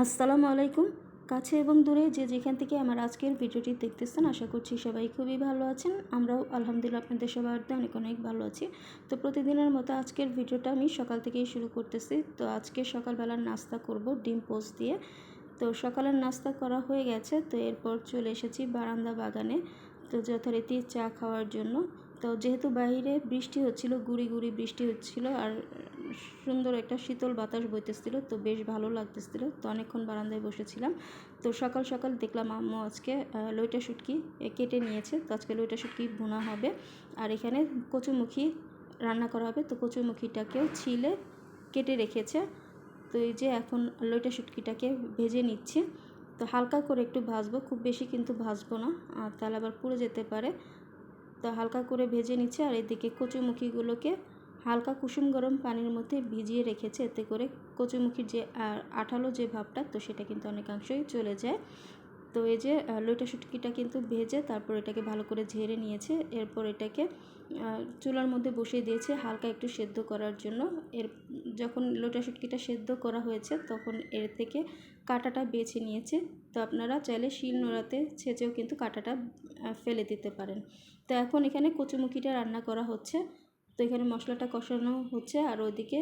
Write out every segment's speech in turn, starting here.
আসসালামু আলাইকুম। কাছে এবং দূরে যে যেখান থেকে আমার আজকের ভিডিওটি দেখতেছেন, আশা করছি সবাই খুবই ভালো আছেন। আমরাও আলহামদুলিল্লাহ আপনাদের সবার অনেক অনেক ভালো আছি। তো প্রতিদিনের মতো আজকের ভিডিওটা আমি সকাল থেকেই শুরু করতেছি। তো আজকে সকালবেলার নাস্তা করব ডিম পোস্ট দিয়ে। তো সকালের নাস্তা করা হয়ে গেছে। তো এরপর চলে এসেছি বারান্দা বাগানে। তো যথারীতি চা খাওয়ার জন্য। তো যেহেতু বাইরে বৃষ্টি হচ্ছিল, গুড়ি গুড়ি বৃষ্টি হচ্ছিল আর সুন্দর একটা শীতল বাতাস বইতেছিল, তো বেশ ভালো লাগতেছিল। তো অনেকক্ষণ বারান্দায় বসেছিলাম। তো সকাল সকাল দেখলাম আম্মু আজকে লইটা শুটকি কেটে নিয়েছে। তো আজকে লইটা শুটকি বোনা হবে। আর এখানে কচুমুখী রান্না করা হবে। তো কচুমুখিটাকেও ছিলে কেটে রেখেছে। তো এই যে এখন লইটা শুটকিটাকে ভেজে নিচ্ছি। তো হালকা করে একটু ভাজবো। খুব বেশি কিন্তু ভাজবো না। আর তাহলে আবার পুড়ে যেতে পারে। তো হালকা করে ভেজে নিচ্ছে আর এদিকে কচুমুখিগুলোকে হালকা কুসুম গরম পানির মধ্যে ভিজিয়ে রেখেছে। এতে করে কচুমুখির যে আঠালো যে ভাবটা, তো সেটা কিন্তু অনেকাংশই চলে যায়। তো এই যে লইটা শুটকিটা কিন্তু ভেজে তারপর এটাকে ভালো করে ঝেড়ে নিয়েছে। এরপর এটাকে চুলার মধ্যে বসিয়ে দিয়েছে হালকা একটু সেদ্ধ করার জন্য। এর, যখন লইটা শুটকিটা সেদ্ধ করা হয়েছে, তখন এর থেকে কাঁটাটা বেছে নিয়েছে। তো আপনারা চাইলে শিল নোড়াতে ছেঁচেও কিন্তু কাঁটাটা ফেলে দিতে পারেন। তো এখন এখানে কচুমুখিটা রান্না করা হচ্ছে। তো এখানে মশলাটা কষানো হচ্ছে আর ওইদিকে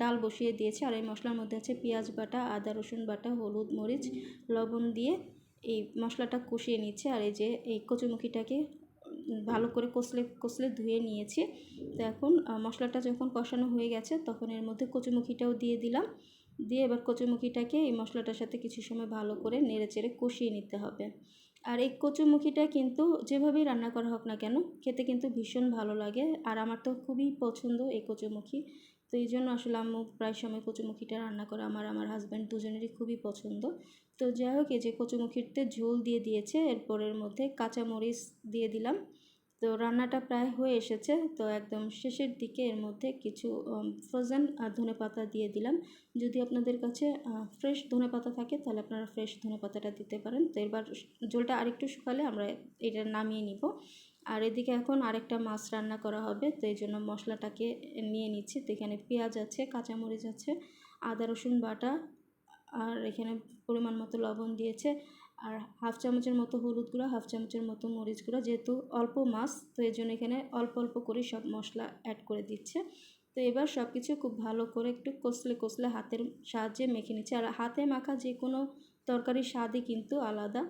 ডাল বসিয়ে দিয়েছে। আর এই মশলার মধ্যে আছে পেঁয়াজ বাটা, আদা, রসুন বাটা, হলুদ, মরিচ, লবণ দিয়ে এই মশলাটা কষিয়ে নিচ্ছে। আর এই যে এই কচুমুখিটাকে ভালো করে কষলে কষলে ধুয়ে নিয়েছি। তো এখন মশলাটা যখন কষানো হয়ে গেছে, তখন এর মধ্যে কচুমুখিটাও দিয়ে দিলাম। দিয়ে এবার কচুমুখিটাকে এই মশলাটার সাথে কিছু সময় ভালো করে নেড়ে চেড়ে কষিয়ে নিতে হবে। আর এই কচুমুখিটা কিন্তু যেভাবেই রান্না করা হোক না কেন, খেতে কিন্তু ভীষণ ভালো লাগে আর আমার তো খুবই পছন্দ এই কচুমুখি। তো এই জন্য আসলে আম্মু প্রায় সময় কচুমুখিটা রান্না করে আমার আমার হাজব্যান্ড দুজনেরই খুবই পছন্দ। তো যাই হোক, এই যে কচুমুখিতে ঝোল দিয়ে দিয়েছে, এরপরের মধ্যে কাঁচামরিচ দিয়ে দিলাম। তো রান্নাটা প্রায় হয়ে এসেছে। তো একদম শেষের দিকে এর মধ্যে কিছু ফ্রোজেন ধনে পাতা দিয়ে দিলাম। যদি আপনাদের কাছে ফ্রেশ ধনে পাতা থাকে, তাহলে আপনারা ফ্রেশ ধনে পাতাটা দিতে পারেন। তো এবার ঝোলটা আরেকটু শুকালে আমরা এটা নামিয়ে নিব। আর এদিকে এখন আরেকটা মাছ রান্না করা হবে। তো এই জন্য মশলাটাকে নিয়ে নিচ্ছি। তো এখানে পেঁয়াজ আছে, কাঁচামরিচ আছে, আদা রসুন বাটা, আর এখানে পরিমাণ মতো লবণ দিয়েছে। আর হাফ চামচের মতো হলুদ গুঁড়ো, হাফ চামচের মতো মরিচ গুঁড়ো, যেহেতু অল্প মাছ, তো এই জন্য এখানে অল্প অল্প করে সব মশলা অ্যাড করে দিচ্ছে। তো এবার সব কিছু খুব ভালো করে একটু কষলে কষলে হাতের সাহায্যে মেখে নিচ্ছে। আর হাতে মাখা যে কোনো তরকারির স্বাদই কিন্তু আলাদা।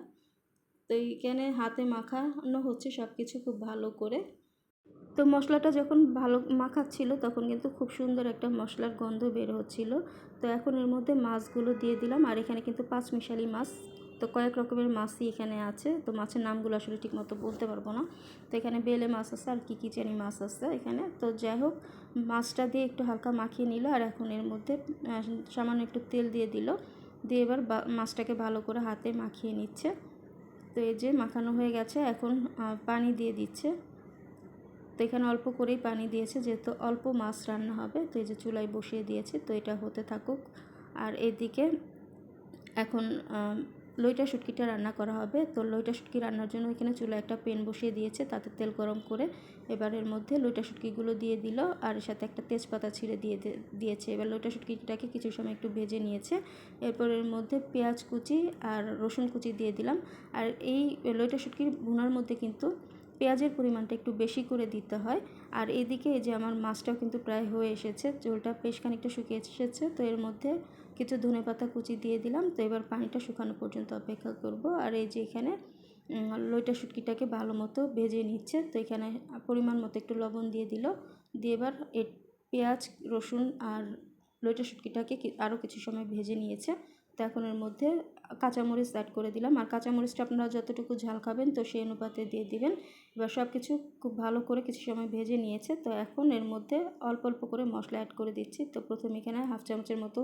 তো এইখানে হাতে মাখানো হচ্ছে সব কিছু খুব ভালো করে। তো মশলাটা যখন ভালো মাখাচ্ছিল, তখন কিন্তু খুব সুন্দর একটা মশলার গন্ধ বের হচ্ছিল। তো এখন এর মধ্যে মাছগুলো দিয়ে দিলাম, আর এখানে কিন্তু পাঁচ মিশালি মাছ। তো কয়েক রকমের মাছই এখানে আছে, তো মাছের নামগুলো আসলে ঠিক মতো বলতে পারব না। তো এখানে বেলে মাছ আছে, আর কী কী জানি মাছ আছে এখানে। তো যাই হোক, মাছটা দিয়ে একটু হালকা মাখিয়ে নিল, আর এখন এর মধ্যে সামান্য একটু তেল দিয়ে দিল। দিয়ে এবার মাছটাকে ভালো করে হাতে মাখিয়ে নিচ্ছে। তো এই যে মাখানো হয়ে গেছে, এখন পানি দিয়ে দিচ্ছে। তো এখানে অল্প করেই পানি দিয়েছে, যেহেতু অল্প মাছ রান্না হবে, তো এই যে চুলায় বসিয়ে দিয়েছে, তো এটা হতে থাকুক। আর এদিকে এখন লইটা শুটকিটা রান্না করা হবে। তো লইটা শুটকি রান্নার জন্য এখানে চুলা একটা পেন বসিয়ে দিয়েছে, তাতে তেল গরম করে এবার এর মধ্যে লইটা শুটকিগুলো দিয়ে দিল, আর এর সাথে একটা তেজপাতা ছিঁড়ে দিয়ে দিয়েছে। এবার লইটা শুটকিটাকে কিছু সময় একটু ভেজে নিয়েছে। এরপর এর মধ্যে পেঁয়াজ কুচি আর রসুন কুচি দিয়ে দিলাম। আর এই লইটা শুটকির ভুনার মধ্যে কিন্তু পেঁয়াজের পরিমাণটা একটু বেশি করে দিতে হয়। আর এদিকে এই যে আমার মাছটাও কিন্তু প্রায় হয়ে এসেছে, ঝোলটা বেশ খানিকটা শুকিয়ে এসেছে। তো এর মধ্যে কিছু ধনে পাতা কুচি দিয়ে দিলাম। তো এবার পানিটা শুকানো পর্যন্ত অপেক্ষা করব। আর এই যে এখানে লইটা শুটকিটাকে ভালো মতো ভেজে নিচ্ছে। তো এখানে পরিমাণ মতো একটু লবণ দিয়ে দিল। দিয়ে এবার পেঁয়াজ, রসুন আর লইটা শুটকিটাকে আরও কিছু সময় ভেজে নিয়েছে। তো এখন এর মধ্যে কাঁচামরিচ অ্যাড করে দিলাম। আর কাঁচামরিচটা আপনারা যতটুকু ঝাল খাবেন তো সেই অনুপাতে দিয়ে দিবেন। এবার সব কিছু খুব ভালো করে কিছু সময় ভেজে নিয়েছে। তো এখন এর মধ্যে অল্প অল্প করে মশলা অ্যাড করে দিচ্ছি। তো প্রথমে এখানে হাফ চামচের মতো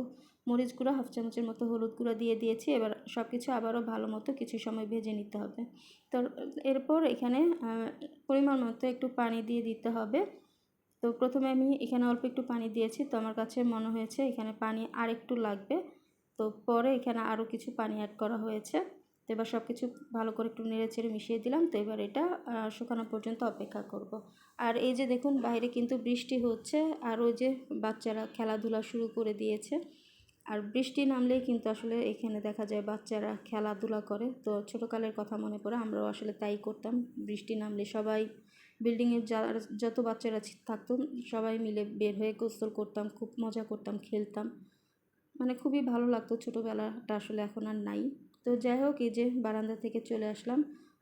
মরিচ গুঁড়ো, হাফ চামচের মতো হলুদ গুঁড়ো দিয়ে দিয়েছি। এবার সব কিছু আবারও ভালো মতো কিছু সময় ভেজে নিতে হবে। তো এরপর এখানে পরিমাণ মতো একটু পানি দিয়ে দিতে হবে। তো প্রথমে আমি এখানে অল্প একটু পানি দিয়েছি। তো আমার কাছে মনে হয়েছে এখানে পানি আর একটু লাগবে। তো পরে এখানে আরও কিছু পানি অ্যাড করা হয়েছে। তো এবার সব কিছু ভালো করে একটু নেড়ে চেড়ে মিশিয়ে দিলাম। তো এবার এটা শুকানো পর্যন্ত অপেক্ষা করব। আর এই যে দেখুন, বাইরে কিন্তু বৃষ্টি হচ্ছে। আর ওই যে বাচ্চারা খেলাধুলা শুরু করে দিয়েছে। আর বৃষ্টি নামলেই কিন্তু আসলে এখানে দেখা যায় বাচ্চারা খেলাধুলা করে। তো ছোটোকালের কথা মনে পড়ে, আমরাও আসলে তাই করতাম। বৃষ্টি নামলে সবাই বিল্ডিংয়ের যা যত বাচ্চারা থাকতো, সবাই মিলে বের হয়ে গোসল করতাম, খুব মজা করতাম, খেলতাম। মানে খুবই ভালো লাগতো ছোটোবেলাটা আসলে এখন আর নাই। তো যাই হোক, এই যে বারান্দা থেকে চলে আসলাম।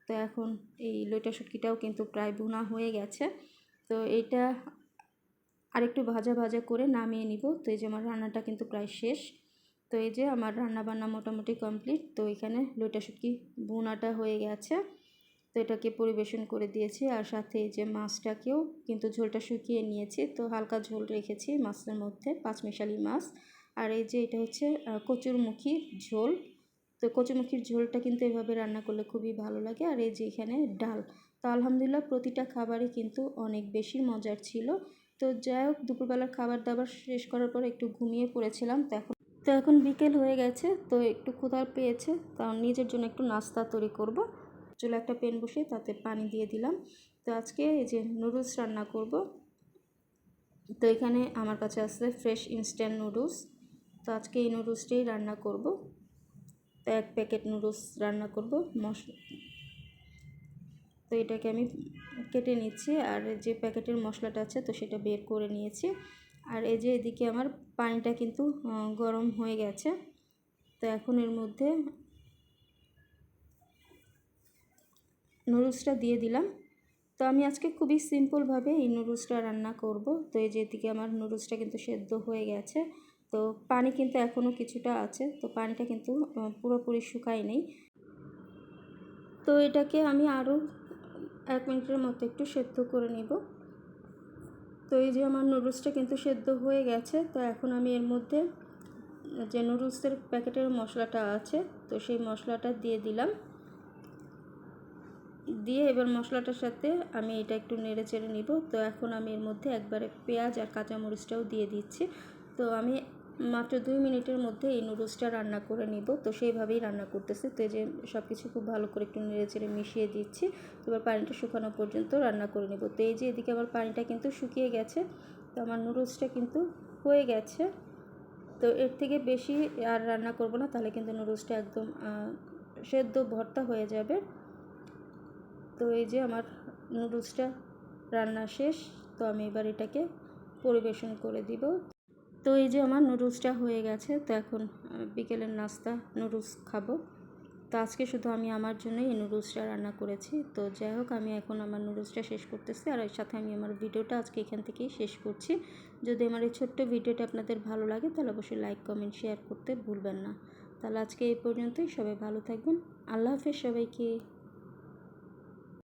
তো এখন এই লইটা শুটকিটাও কিন্তু প্রায় বোনা হয়ে গেছে। তো এইটা আরেকটু ভাজা ভাজা করে নামিয়ে নিব। তো এই যে আমার রান্নাটা কিন্তু প্রায় শেষ। তো এই যে আমার রান্না বান্না মোটামুটি কমপ্লিট। তো এখানে লইটা শুটকি ভুনাটা হয়ে গেছে। তো এটাকে পরিবেশন করে দিয়েছি। আর সাথে এই যে মাছটাকেও কিন্তু ঝোলটা শুকিয়ে নিয়েছি। তো হালকা ঝোল রেখেছি মাছের মধ্যে, পাঁচমিশালি মাছ। আর এই যে এটা হচ্ছে আহ, কচুরমুখী ঝোল। তো কচুরমুখীর ঝোলটা কিন্তু এভাবে রান্না করলে খুবই ভালো লাগে। আর এই যে এখানে ডাল। তো আলহামদুলিল্লাহ প্রতিটা খাবারই কিন্তু অনেক বেশি মজার ছিল। তো যাই হোক দুপুরবেলার খাবার দাবার শেষ করার পর একটু ঘুমিয়ে পড়েছিলাম। তো এখন তো এখন বিকেল হয়ে গেছে তো একটু ক্ষুধা পেয়েছে। তো নিজের জন্য একটু নাস্তা তৈরি করব। চুলে একটা পেন বসিয়ে তাতে পানি দিয়ে দিলাম। তো আজকে এই যে নুডলস রান্না করব। তো এখানে আমার কাছে আসলে ফ্রেশ ইনস্ট্যান্ট নুডলস। তো আজকে এই নুডলসটাই রান্না করব। তো এক প্যাকেট নুডলস রান্না করব মশলা। তো এটাকে আমি কেটে নিচ্ছি আর যে প্যাকেটের মশলাটা আছে তো সেটা বের করে নিয়েছি। আর এই যে এদিকে আমার পানিটা কিন্তু গরম হয়ে গেছে। তো এখন এর মধ্যে নুডলসটা দিয়ে দিলাম। তো আমি আজকে খুবই সিম্পলভাবে এই নুডলসটা রান্না করব। তো এই যে এদিকে আমার নুডলসটা কিন্তু সেদ্ধ হয়ে গেছে। তো পানি কিন্তু এখনও কিছুটা আছে, তো পানিটা কিন্তু পুরোপুরি শুকায় নেই। তো এটাকে আমি আরও এক মিনিটের মতো একটু সেদ্ধ করে নিব। তো এই যে আমার নুডলসটা কিন্তু সেদ্ধ হয়ে গেছে, তো এখন আমি এর মধ্যে যে নুডলসের প্যাকেটের মশলাটা আছে, তো সেই মশলাটা দিয়ে দিলাম। দিয়ে এবার মশলাটার সাথে আমি এটা একটু নেড়ে চেড়ে নিব। তো এখন আমি এর মধ্যে একবারে পেঁয়াজ আর কাঁচামরিচটাও দিয়ে দিচ্ছি। তো আমি মাত্র দুই মিনিটের মধ্যে এই নুডলসটা রান্না করে নিব। তো সেইভাবেই রান্না করতেছি। তো যে সব কিছু খুব ভালো করে একটু নেড়ে চেড়ে মিশিয়ে দিচ্ছি। এবার পানিটা শুকানো পর্যন্ত রান্না করে নিব। তো এই যে এদিকে আমার পানিটা কিন্তু শুকিয়ে গেছে। তো আমার নুডলসটা কিন্তু হয়ে গেছে। তো এর থেকে বেশি আর রান্না করব না, তাহলে কিন্তু নুডলসটা একদম সেদ্ধ ভর্তা হয়ে যাবে। তো এই যে আমার নুডলসটা রান্না শেষ। তো আমি এবার এটাকে পরিবেশন করে দিব। তো এই যে আমার নুডলসটা হয়ে গেছে, তো এখন বিকেলের নাস্তা, নুডলস খাব। তো আজকে শুধু আমি আমার জন্য এই নুডলসটা রান্না করেছি। তো যাই হোক, আমি এখন আমার নুডলসটা শেষ করতেছি আর এর সাথে আমি আমার ভিডিওটা আজকে এখান থেকেই শেষ করছি। যদি আমার এই ছোট্ট ভিডিওটা আপনাদের ভালো লাগে, তাহলে অবশ্যই লাইক, কমেন্ট, শেয়ার করতে ভুলবেন না। তাহলে আজকে এই পর্যন্তই, সবাই ভালো থাকবেন। আল্লাহ হাফেজ সবাইকে।